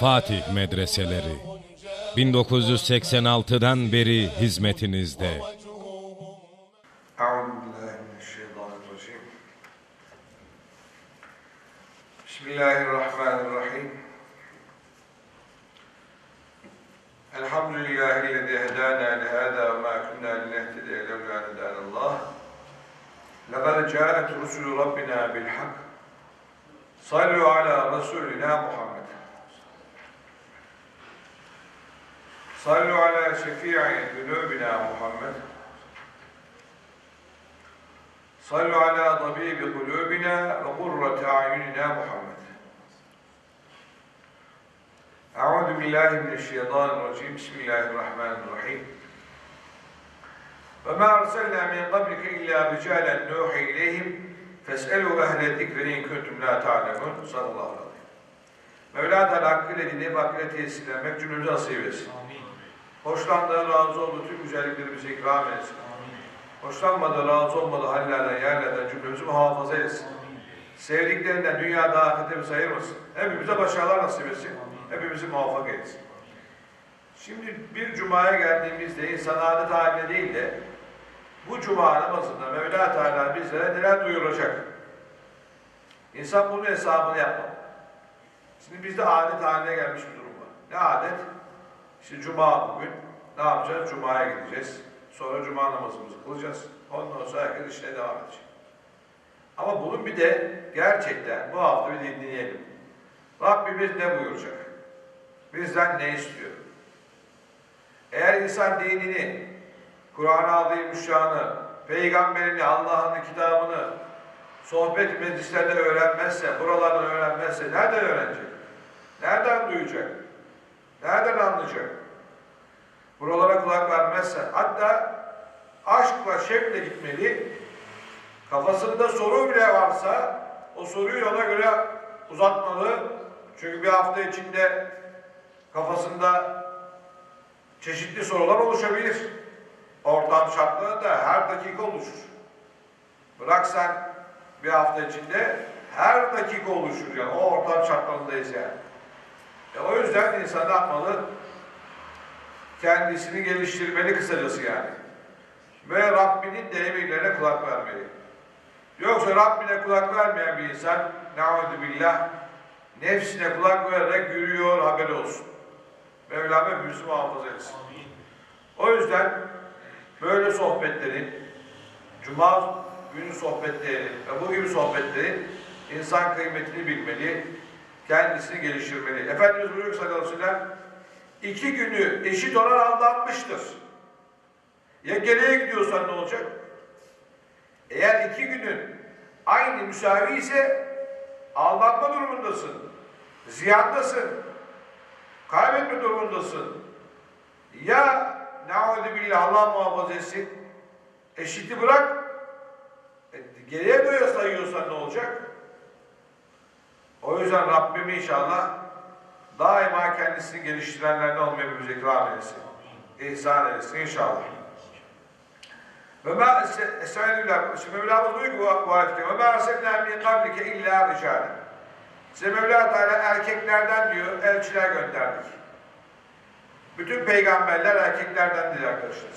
Fatih Medreseleri 1986'dan beri hizmetinizde. şefia günübina Muhammed sallu ala tabibi kulubina ve kurrate ayunina Muhammed Euzu billahi mineşşeytanirracim. Bismillahirrahmanirrahim. Ve ma arsalna min qablike illa rijalen nuhi ileyhim feselu ehle zikri in kuntum la ta'lemun. Sallallahu aleyhi ve sellem. Mevla Teala hakkıyla dinleyip hakkıyla tesirlenmek cümlemize nasip etsin. Hoşlandığı, razı olduğu tüm güzellikleri bize ikram etsin. Hoşlanmadığı, razı olmadığı hallerden, yerlerden cümlemizi muhafaza etsin. Sevdiklerinden dünyada ahirette bizi ayırmasın. Hepimize başarılar nasip etsin. Hepimizi muvaffak etsin. Şimdi bir cumaya geldiğimizde insan adet haline değil de bu cuma namazında Mevla Teala bizlere neler duyuracak? İnsan bunun hesabını yapmalı. Şimdi bizde adet haline gelmiş bir durum var. Ne adet? İşte cuma bugün. Ne yapacağız? Cuma'ya gideceğiz. Sonra cuma namazımızı kılacağız. Ondan sonra herkes işine devam edecek. Ama bunun bir de gerçekten bu hafta bir dinleyelim. Rabbimiz ne buyuracak? Bizden ne istiyor? Eğer insan dinini, Kur'an-ı Azimüşşan'ı, Peygamberini, Allah'ın kitabını sohbet meclislerinde öğrenmezse, buralardan öğrenmezse nereden öğrenecek? Nereden duyacak? Nereden anlayacak? Buralara kulak vermezse, hatta aşkla, şevkle gitmeli, kafasında soru bile varsa, o soruyu ona göre uzatmalı. Çünkü bir hafta içinde kafasında çeşitli sorular oluşabilir. Ortam şartlarında her dakika oluşur. Bırak sen bir hafta içinde her dakika oluşur yani o ortam şartlarındayız yani. E o yüzden insan ne yapmalı? Kendisini geliştirmeli kısacası yani. Ve Rabbinin de emirlerine kulak vermeli. Yoksa Rabbine kulak vermeyen bir insan ne'udü billah nefsine kulak vererek yürüyor haber olsun. Mevlam hepimizi muhafaza etsin. O yüzden böyle sohbetlerin, Cuma günü sohbetleri ve bu gibi sohbetlerin insan kıymetini bilmeli, kendisini geliştirmeli. Efendimiz buyuruyor sallallahu aleyhi ve sellem, iki günü eşit olan aldanmıştır. Ya geriye gidiyorsan ne olacak? Eğer iki günün aynı müsavi ise aldanma durumundasın. Ziyandasın. Kaybetme durumundasın. Ya ne'udü billah Allah muhafaza etsin. Eşiti bırak. E, geriye doğru sayıyorsan ne olacak? O yüzden Rabbim inşallah daima kendisini geliştirenlerden olmayı bize ikram etsin. İhsan etsin inşallah. Ve ma. Şimdi Mevlamız buyuruyor ki bu, ayette. Ve ma arsalna min kablike illa ricalen. Size Mevla Teala erkeklerden diyor, elçiler gönderdik. Bütün peygamberler erkeklerdendir arkadaşlar.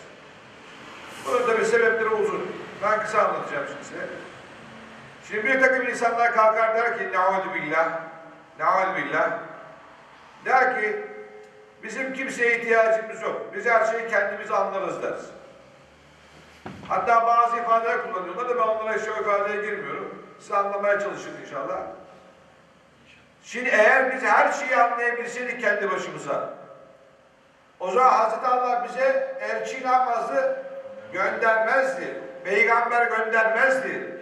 Bunun tabi sebepleri uzun. Ben kısa anlatacağım şimdi size. Şimdi bir takım insanlar kalkar der ki Ne'udü billah, Ne'udü billah. Der ki bizim kimseye ihtiyacımız yok. Biz her şeyi kendimiz anlarız deriz. Hatta bazı ifadeler kullanıyorlar da ben onlara o ifadeye girmiyorum. Siz anlamaya çalışın inşallah. Şimdi eğer biz her şeyi anlayabilseydik kendi başımıza, o zaman Hazreti Allah bize elçi ne yapmazdı? Göndermezdi. Peygamber göndermezdi.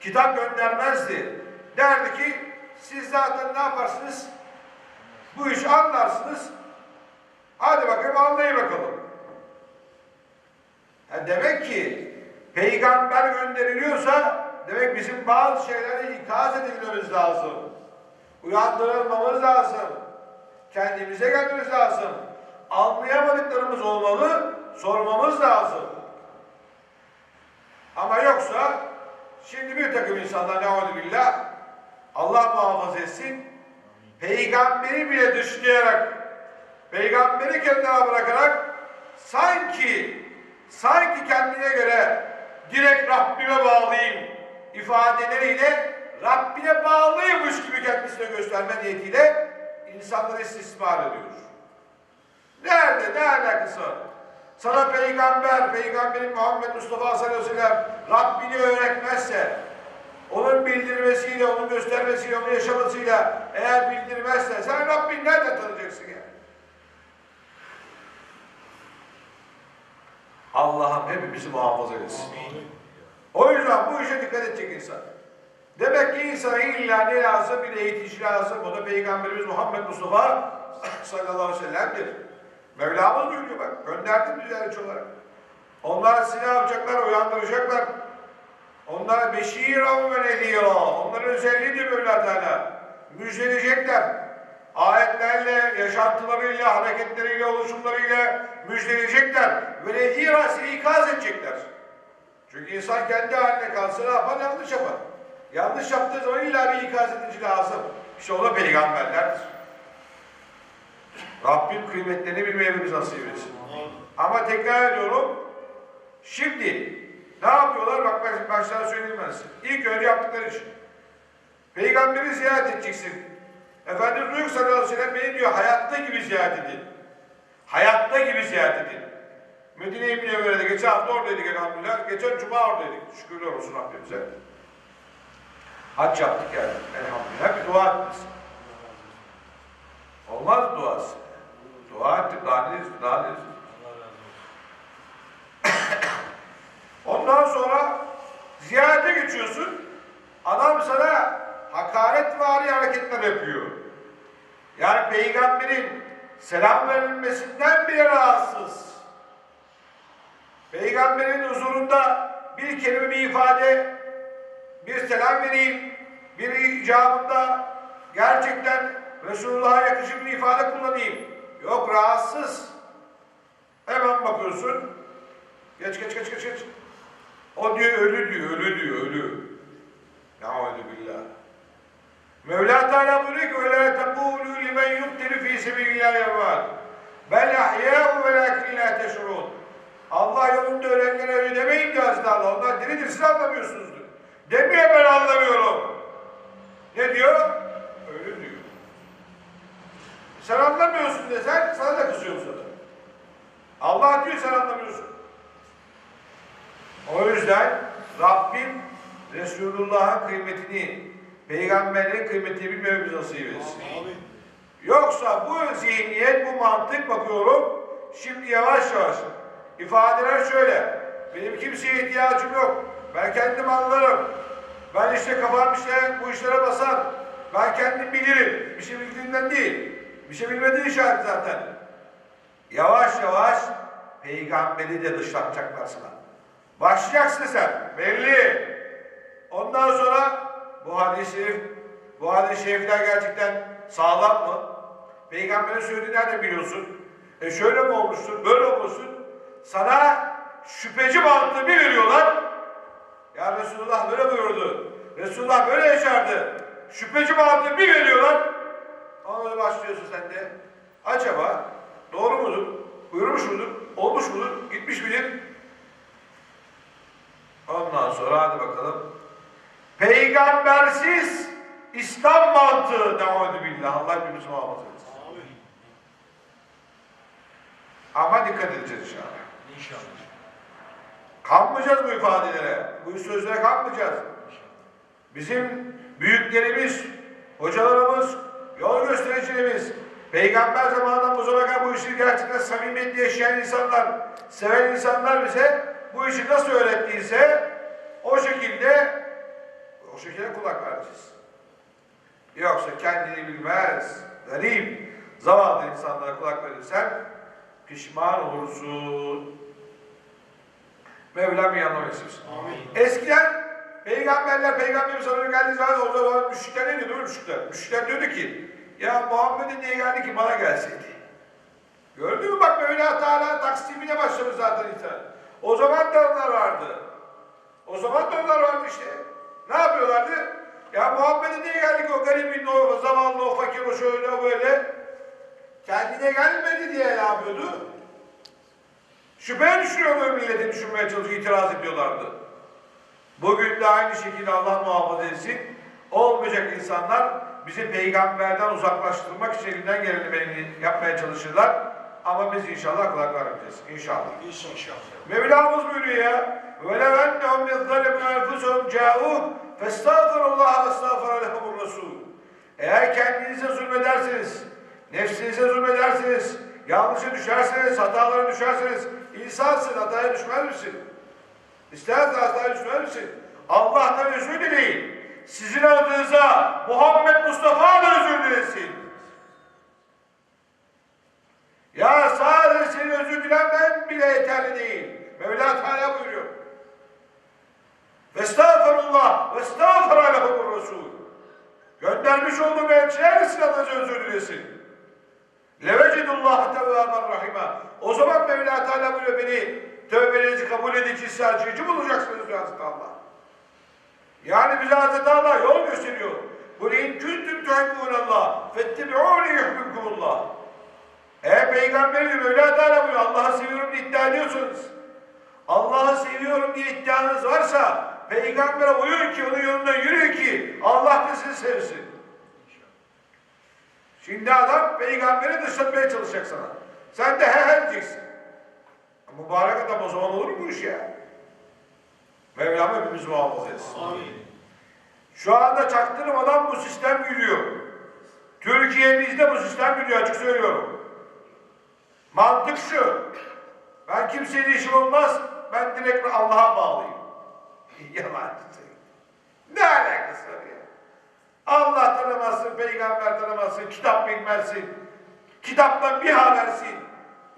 Kitap göndermezdi. Derdi ki siz zaten ne yaparsınız? Bu işi anlarsınız. Hadi bakayım anlayın bakalım. Ha demek ki peygamber gönderiliyorsa demek bizim bazı şeyleri ikaz edilmemiz lazım. Uyandırılmamız lazım. Kendimize gelmemiz lazım. Anlayamadıklarımız olmalı, sormamız lazım. Ama yoksa şimdi bir takım insanlar ne billah Allah muhafaza etsin peygamberi bile dışlayarak, peygamberi kendine bırakarak sanki, sanki kendine göre direkt Rabbime bağlıyım ifadeleriyle Rabbine bağlıymış gibi kendisine gösterme niyetiyle insanları istismar ediyor. Nerede? Ne alakası var? Sana peygamber, peygamberin Muhammed Mustafa sallallahu aleyhi ve sellem Rabbini öğretmezse, onun bildirmesiyle, onun göstermesiyle, onun yaşamasıyla eğer bildirmezse sen Rabbini nereden tanıyacaksın ya? Allah'ım hepimizi muhafaza etsin. O yüzden bu işe dikkat edecek insan. Demek ki insana illa ne lazım? Bir eğitici lazım. O da Peygamberimiz Muhammed Mustafa sallallahu aleyhi ve sellem'dir. Mevlamız buyuruyor bak. Gönderdim düzenli olarak. Onlar ne yapacaklar? Uyandıracaklar. Onlara beşiran ve nedira. Onların özelliği diyor Mevla Teala. Müjdeleyecekler. Ayetlerle, yaşantılarıyla, hareketleriyle, oluşumlarıyla müjdeleyecekler. Ve nedira seni ikaz edecekler. Çünkü insan kendi haline kalsa ne yapar? Yanlış yapar. Yanlış yaptığı zaman illa bir ikaz edici lazım. İşte o da peygamberlerdir. Rabbim kıymetlerini bilmeye nasip etsin. Ama tekrar ediyorum. Şimdi ne yapıyorlar? Bak baştan söyleyeyim ben size. İlk önce yaptıkları iş. Peygamberi ziyaret edeceksin. Efendimiz Nuh sallallahu aleyhi ve sellem beni diyor hayatta gibi ziyaret edin. Hayatta gibi ziyaret edin. Medine-i Münevvere'de geçen hafta oradaydık elhamdülillah. Geçen cuma oradaydık. Şükürler olsun Rabbimize. Hac yaptık yani elhamdülillah. Bir dua ettik. Olmaz duası. Dua ettik daha ne? Daha ne Ondan sonra ziyarete geçiyorsun. Adam sana hakaretvari hareketler yapıyor. Yani peygamberin selam verilmesinden bile rahatsız. Peygamberin huzurunda bir kelime bir ifade, bir selam vereyim, bir icabında gerçekten Resulullah'a yakışık bir ifade kullanayım. Yok rahatsız. Hemen bakıyorsun. Geç geç geç geç geç. O diyor ölü diyor, ölü diyor, ölü. Nauzu billah. Mevla Teala buyuruyor ki وَلَا تَقُولُوا لِمَنْ يُقْتِلُ ف۪ي سَبِيلِ اللّٰهِ اَمْوَاتٍ بَلْ اَحْيَاءُ وَلَاكِنْ لَا تَشْعُرُونَ Allah yolunda ölenlere ölü demeyin diyor Hazreti Allah. Onlar diridir, siz anlamıyorsunuzdur. Demiyor ben anlamıyorum. Ne diyor? Ölü diyor. Sen anlamıyorsun desen, sana da kızıyor bu sefer. Allah diyor sen anlamıyorsun. O yüzden Rabbim Resulullah'ın kıymetini, peygamberin kıymetini bilmemiz nasip etsin. Yoksa bu zihniyet, bu mantık bakıyorum, şimdi yavaş yavaş. İfadeler şöyle, benim kimseye ihtiyacım yok, ben kendim anlarım, ben işte kafam işte bu işlere basar, ben kendim bilirim, bir şey bildiğinden değil, bir şey bilmediğin işaret zaten. Yavaş yavaş peygamberi de dışlatacaklar sana. Başlayacaksın sen, belli. Ondan sonra bu hadis-i şerif, bu hadis-i şerifler gerçekten sağlam mı? Peygamberin söylediğini nereden biliyorsun? E şöyle mi olmuştur, böyle olmuşsun? Sana şüpheci mantığı bir veriyorlar. Ya Resulullah böyle buyurdu. Resulullah böyle yaşardı. Şüpheci mantığı bir veriyorlar. Ona başlıyorsun sen de. Acaba doğru mudur? Buyurmuş mudur? Olmuş mudur? Gitmiş midir? Ondan sonra hadi bakalım. Peygambersiz İslam mantığı devam billah. Allah hepimizi muhafaza etsin. Ama dikkat edeceğiz inşallah. İnşallah. Kanmayacağız bu ifadelere. Bu sözlere kanmayacağız. Bizim büyüklerimiz, hocalarımız, yol göstericilerimiz, peygamber zamanından bu zamana kadar bu işi gerçekten samimiyetle yaşayan insanlar, seven insanlar bize bu işi nasıl öğrettiyse o şekilde o şekilde kulak vereceğiz. Yoksa kendini bilmez, garip, zavallı insanlara kulak verirsen pişman olursun. Mevlam yanına. Amin. Eskiden peygamberler peygamberimiz sana geldiği zaman o zaman müşrikler ne diyordu müşrikler? Müşrikler diyordu ki ya Muhammed'e niye geldi ki bana gelseydi. Gördün mü bak Mevla Teala taksimine başlamış zaten insan. O zaman da onlar vardı. O zaman da onlar vardı işte. Ne yapıyorlardı? Ya Muhammed'e niye geldi ki o garibin, o zavallı, o fakir, o şöyle kendine gelmedi diye ne yapıyordu? Şüphe düşürüyordu milleti düşünmeye çalışıyor, itiraz ediyorlardı. Bugün de aynı şekilde Allah muhafaza etsin. Olmayacak insanlar bizi peygamberden uzaklaştırmak için elinden geleni yapmaya çalışırlar. Ama biz inşallah kulak vermeyeceğiz. İnşallah. İnşallah. Mevlamız buyuruyor ya. وَلَوْ اَنَّهُمْ يَظَّلَمُوا اَنْفُسَهُمْ جَاءُوهُ فَاسْتَغْفَرُوا اللّٰهَ وَاسْتَغْفَرَ لَهُمُ الرَّسُولُ Eğer kendinize zulmederseniz, nefsinize zulmederseniz, yanlışa düşerseniz, hatalara düşerseniz, insansın, hataya düşmez misin? İstersen hataya düşmez misin? Allah'tan özür dileyin. Sizin adınıza Muhammed Mustafa da özür dilesin. Ya sadece senin özür dilenmen bile yeterli değil. Mevla Teala buyuruyor. Vestağfirullah, vestağfira lehumur Resul. Göndermiş de sizin adınıza özür dilesin. Levecidullah tevvâben rahima. O zaman Mevla Teala buyuruyor beni tövbelerinizi kabul edici, sağcıcı bulacaksınız diyor Hazreti Allah. Yani bize Hazreti Allah yol gösteriyor. Kul in kuntum tuhibbunallah fettebi'ûni yuhbibkumullah. Eğer peygamberi Mevla Teala buyuruyor Allah'ı seviyorum diye iddia ediyorsunuz. Allah'ı seviyorum diye iddianız varsa peygambere uyun ki onun yolunda yürüyün ki Allah da sizi sevsin. Şimdi adam peygamberi dışlatmaya çalışacak sana. Sen de he he diyeceksin. Mübarek adam o zaman olur mu bu iş ya? Mevlam hepimizi muhafaza etsin. Amin. Şu anda çaktırmadan bu sistem yürüyor. Türkiye'mizde bu sistem yürüyor açık söylüyorum. Mantık şu. Ben kimseyle işim olmaz. Ben direkt Allah'a bağlıyım. Yalancı. Ne alakası var ya? Allah tanımazsın, peygamber tanımazsın, kitap bilmezsin. Kitaptan bir habersin.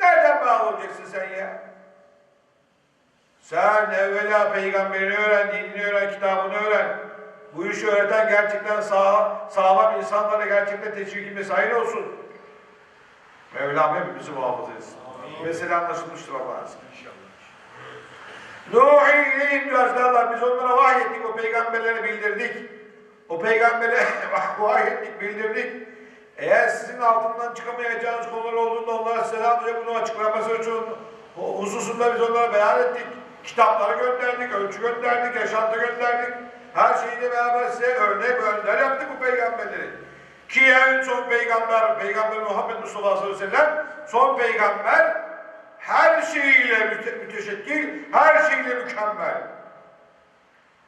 Nereden bağlı olacaksın sen ya? Sen evvela peygamberini öğren, dinini öğren, kitabını öğren. Bu işi öğreten gerçekten sağ, sağlam insanlara gerçekten teşvik vesaire olsun. Mevlam hepimizi muhafaza etsin. Mesele anlaşılmıştır Allah'a. Nuhi ileyhim diyor Allah. Biz onlara vahyettik, o peygamberlere bildirdik. O peygambere vahyettik, bildirdik. Eğer sizin altından çıkamayacağınız konular olduğunda onlara selam ve bunu açıklaması için hususunda biz onlara beyan ettik. Kitapları gönderdik, ölçü gönderdik, yaşantı gönderdik. Her şeyiyle beraber size örnek ve önder yaptık bu peygamberleri. Ki en son peygamber, Peygamber Muhammed Mustafa sallallahu aleyhi ve sellem, son peygamber her şeyiyle müte müteşekkil, her şeyiyle mükemmel.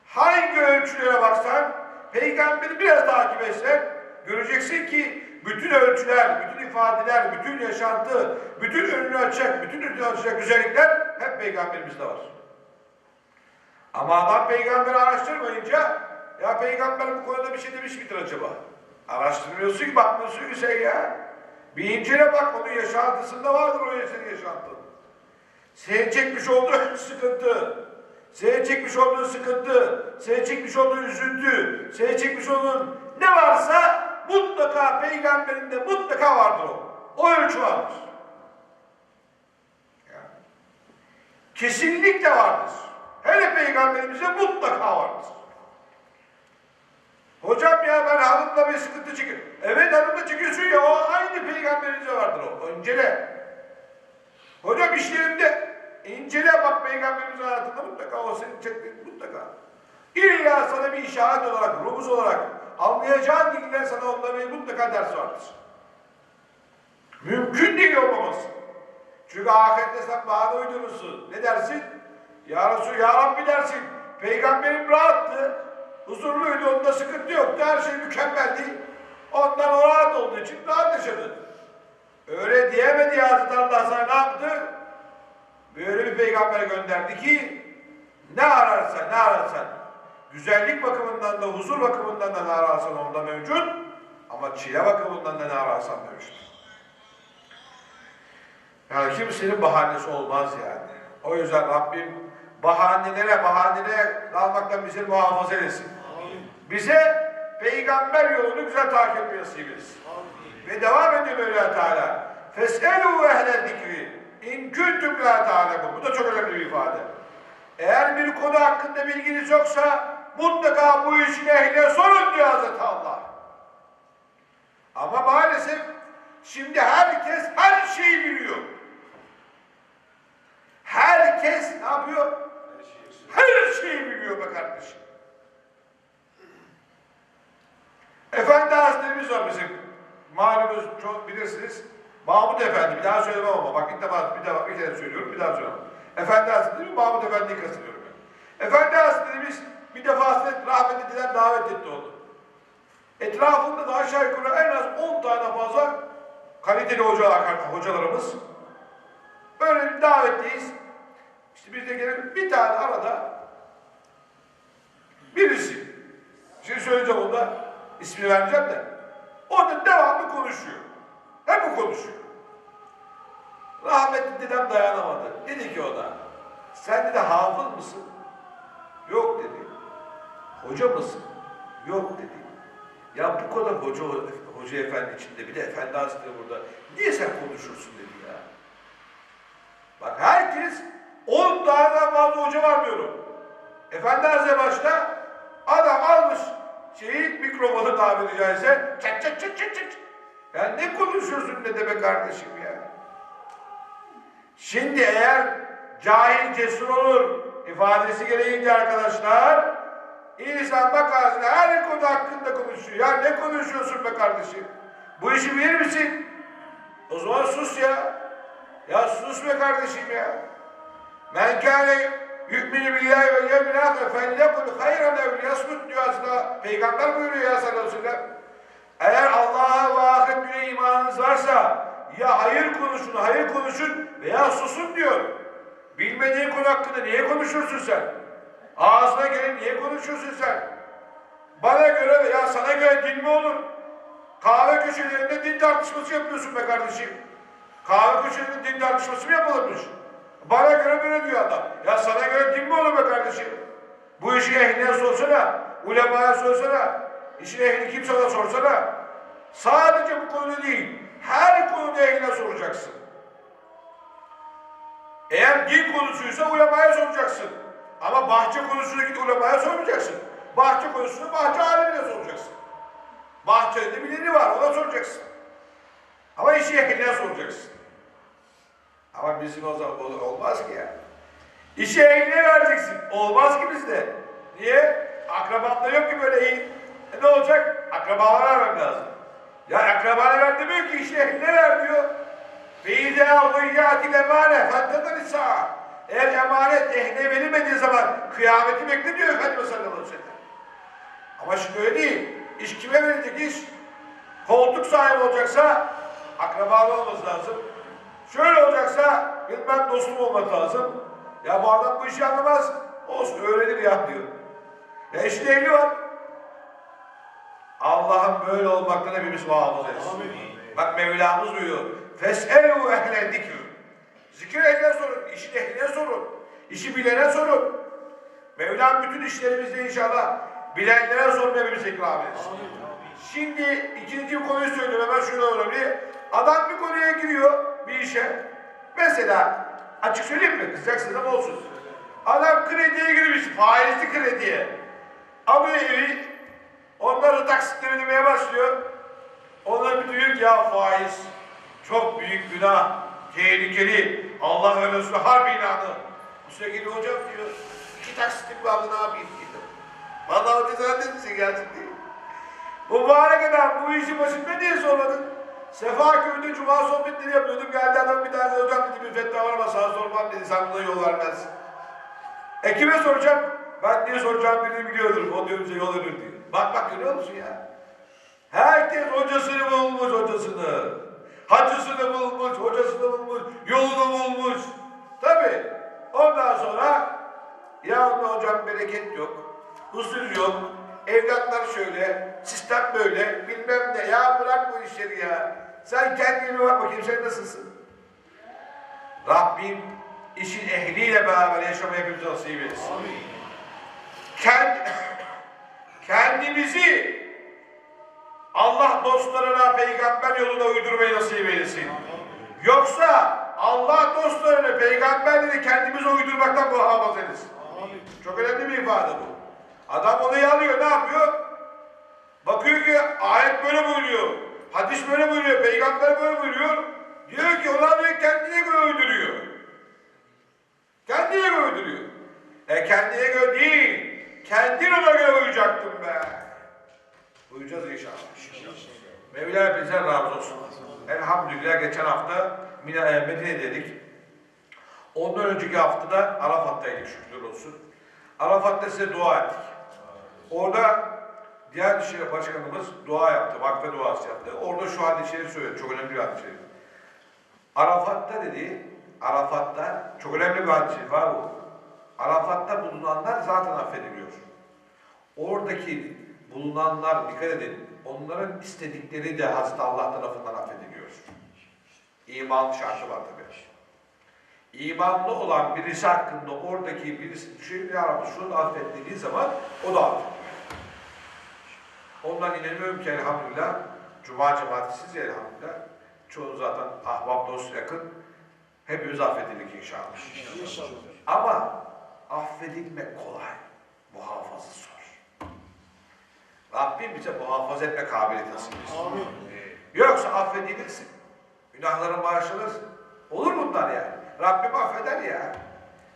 Hangi ölçülere baksan, peygamberi biraz takip etsen, göreceksin ki bütün ölçüler, bütün ifadeler, bütün yaşantı, bütün önünü açacak, bütün önünü açacak güzellikler hep peygamberimizde var. Ama adam peygamberi araştırmayınca, ya peygamber bu konuda bir şey demiş midir acaba? Araştırmıyorsun ki, bakmıyorsun ki sen ya. Bir incele bak, onun yaşantısında vardır o senin yaşantın. Senin çekmiş olduğun sıkıntı, senin çekmiş olduğun sıkıntı, senin çekmiş olduğun üzüntü, senin çekmiş olduğun ne varsa mutlaka peygamberinde mutlaka vardır o. O ölçü vardır. Ya. Kesinlikle vardır. Hele peygamberimize mutlaka vardır. Hocam ya ben hanımla bir sıkıntı çekiyorum. Evet hanımla çekiyorsun ya o aynı peygamberimize vardır o. incele. Hocam işlerimde incele bak peygamberimizin hayatında mutlaka o senin çektiğin mutlaka. İlla sana bir işaret olarak, rumuz olarak anlayacağın dilden sana onda bir mutlaka ders vardır. Mümkün değil olmaması. Çünkü ahirette sen bahane uydurursun. Ne dersin? Ya Resul, Ya Rabbi dersin. Peygamberim rahattı. Huzurluydu, onda sıkıntı yoktu. Her şey mükemmeldi. Ondan o rahat olduğu için rahat yaşadı. Öyle diyemedi ya Hazreti Allah sana ne yaptı? Böyle bir peygamber gönderdi ki ne ararsan ne ararsan güzellik bakımından da huzur bakımından da ne ararsan onda mevcut ama çile bakımından da ne ararsan mevcut. Yani kimsenin bahanesi olmaz yani. O yüzden Rabbim bahanelere bahanelere dalmaktan bizi muhafaza etsin. Bize peygamber yolunu güzel takip etmeyi nasip. Ve devam ediyor Mevla Teala. Fes'elû ehle zikri in kuntum la ta'lemun. Bu da çok önemli bir ifade. Eğer bir konu hakkında bilginiz yoksa mutlaka bu işin ehline sorun diyor Hazreti Allah. Ama maalesef Şimdi herkes her şeyi biliyor. Herkes ne yapıyor? Her şeyi biliyor be kardeşim. Efendi Hazretlerimiz var bizim. Malumunuz çok bilirsiniz. Mahmut Efendi. Bir daha söylemem ama. Bak ilk defa bir daha bir kere söylüyorum. Bir daha söylemem. Efendi Hazretleri Mahmut Efendi'yi kastediyorum ben. Efendi Hazretlerimiz bir defasında rahmetli dedem davet etti onu. Etrafında da aşağı yukarı en az 10 tane fazla kaliteli hocalar, hocalarımız. Böyle bir davetteyiz. İşte biz de gelip bir tane arada birisi. Şimdi söyleyeceğim onda ismini vermeyeceğim de. O da devamlı konuşuyor. Hep o konuşuyor. Rahmetli dedem dayanamadı. Dedi ki ona, sen de hafız mısın? Yok dedi. Hoca mısın? Yok dedi. Ya bu kadar hoca, hoca efendi içinde bir de efendi hazretleri burada. Niye sen konuşursun dedi ya. Bak herkes 10 taneden fazla hoca var diyorum. Efendi Hazretleri başta adam almış şeyi mikrofonu tabiri caizse çat çat çat çat çat. Ya ne konuşuyorsun ne demek kardeşim ya. Şimdi eğer cahil cesur olur ifadesi gereğince arkadaşlar insan bakarsın her konu hakkında konuşuyor. Ya ne konuşuyorsun be kardeşim? Bu işi bilir misin? O zaman sus ya. Ya sus be kardeşim ya. Men kâne yu'minu billahi ve yevmil âhir felyekul hayran ev liyasmut diyor aslında. Peygamber buyuruyor ya sallallahu aleyhi ve sellem. Eğer Allah'a ve ahiret güne imanınız varsa ya hayır konuşun, hayır konuşun veya susun diyor. Bilmediğin konu hakkında niye konuşursun sen? Ağzına gelin niye konuşuyorsun sen? Bana göre veya sana göre din mi olur? Kahve köşelerinde din tartışması yapıyorsun be kardeşim. Kahve köşelerinde din tartışması mı yapılırmış? Bana göre böyle diyor adam. Ya sana göre din mi olur be kardeşim? Bu işi ehline sorsana. Ulemaya sorsana. İşin ehli kimse ona sorsana. Sadece bu konuda değil. Her konuda ehline soracaksın. Eğer din konusuysa ulemaya soracaksın. Ama bahçe konusuna git ulemaya sormayacaksın. Bahçe konusunda bahçe alemine soracaksın. Bahçede bileni var ona soracaksın. Ama işi ehline soracaksın. Ama bizim o zaman olur- olmaz ki ya. İşi ehline vereceksin. Olmaz ki bizde. Niye? Akrabamda yok ki böyle iyi. E ne olacak? Akrabalara vermem lazım. Ya akrabana ver demiyor ki işi ehline ver diyor. فَاِذَا ضُيَّاتِ الْاَمَانَ فَانْتَظَرِ السَّاعَةِ Eğer emanet ehline verilmediği zaman kıyameti bekle diyor Efendimiz sallallahu aleyhi ve sellem. Ama şimdi öyle değil. İş kime verilecek iş? Koltuk sahibi olacaksa akrabalı olması lazım. Şöyle olacaksa bilmem dostum olmak lazım. Ya bu adam bu işi anlamaz. Olsun öğrenir ya diyor. Ya işte ehli var. Allah'ın böyle olmaktan hepimiz muhafaza etsin. Bak Mevlamız buyuruyor. Fes'elu ehle zikr. Zikir ehline sorun. işin ehline sorun. işi bilene sorun. Mevlam bütün işlerimizde inşallah bilenlere sormaya bizi ikram etsin. Şimdi ikinci bir konuyu söyleyeyim hemen şurada olabilir. Adam bir konuya giriyor bir işe. Mesela açık söyleyeyim mi? Kızacaksınız ama olsun. Adam krediye girmiş, faizli krediye. Alıyor evi, ondan sonra taksitleri ödemeye başlıyor. Onlar bir diyor ki ya faiz çok büyük günah, tehlikeli, Allah ve Resulü harbi inanı. Bu sefer geliyor hocam diyor, iki taksitim kaldı ne yapayım diyor. Vallahi o cezalet misin gelsin diyor. Mübarek adam bu işi başında niye sormadın? Sefa köyünde cuma sohbetleri yapıyordum. Geldi adam bir tane hocam dedi bir fetva var ama sana sormam dedi. Sen buna yol vermezsin. E kime soracağım? Ben niye soracağım birini biliyordur. O diyor bize yol verir diyor. Bak bak görüyor musun ya? Herkes hocasını bulmuş hocasını. Hacısını bulmuş, hocasını bulmuş, yolunu bulmuş. Tabi. Ondan sonra ya hocam bereket yok, huzur yok, evlatlar şöyle, sistem böyle, bilmem ne. Ya bırak bu işleri ya. Sen kendine bak bakayım sen nasılsın? Rabbim işin ehliyle beraber yaşamayı hepimize nasip etsin. Kend, kendimizi Allah dostlarına, peygamber yoluna uydurmayı nasip eylesin. Yoksa Allah dostlarını, peygamberleri kendimize uydurmaktan muhafaza etsin. Çok önemli bir ifade bu. Adam olayı alıyor, ne yapıyor? Bakıyor ki ayet böyle buyuruyor. Hadis böyle buyuruyor, peygamber böyle buyuruyor. Diyor ki onlar diyor kendine göre uyduruyor. Kendine göre uyduruyor. E kendine göre değil, kendin ona göre uyacaktın be. Uyuyacağız inşallah. Mevla hepinizden razı olsun. Elhamdülillah geçen hafta e, Medine dedik. Ondan önceki haftada Arafat'taydık şükürler olsun. Arafat'ta size dua ettik. Orada diğer Dışişleri Başkanımız dua yaptı, vakfe duası yaptı. Orada şu hadis-i söyledi, çok önemli bir hadis-i şerif. Arafat'ta dedi, Arafat'ta, çok önemli bir hadis-i var bu. Arafat'ta bulunanlar zaten affediliyor. Oradaki bulunanlar, dikkat edin, onların istedikleri de Hazreti Allah tarafından affediliyor. İman şartı var tabii. İmanlı olan birisi hakkında oradaki birisi düşün, ya Rabbi şunu da affet dediği zaman o da affediliyor. Ondan inanıyorum ki elhamdülillah, Cuma cemaati siz elhamdülillah, çoğu zaten ahbap dost yakın, hepimiz affedildik inşallah. İnşallah. Ama affedilmek kolay, muhafaza zor. Rabbim bize muhafaza etme kabiliyeti nasip etsin. Amin. Yoksa affedilirsin. Günahların bağışlanırsın. Olur bunlar yani. Rabbim affeder ya.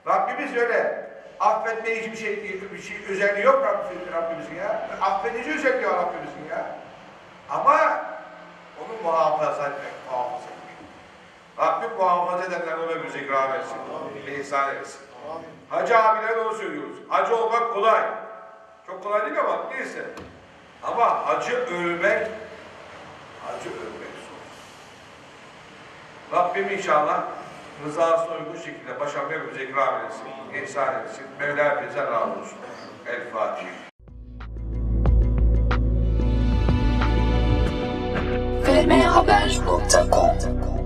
Rabbimiz öyle affetme hiçbir şey, bir şey özelliği yok Rabbimizin, Rabbimizin ya. Affedici özelliği var Rabbimizin ya. Ama onu muhafaza etmek, muhafaza etmek. Rabbim muhafaza edenler ona bize ikram etsin. İhsan etsin. Hacı abiler onu söylüyoruz. Hacı olmak kolay. Çok kolay değil ama neyse. Ama hacı ölmek, hacı ölmek zor. Rabbim inşallah rızasına uygun şekilde başarmayı bize ikram etsin. İhsan etsin. Mevla hepinize razı olsun. El Fatiha. Vermehaber.com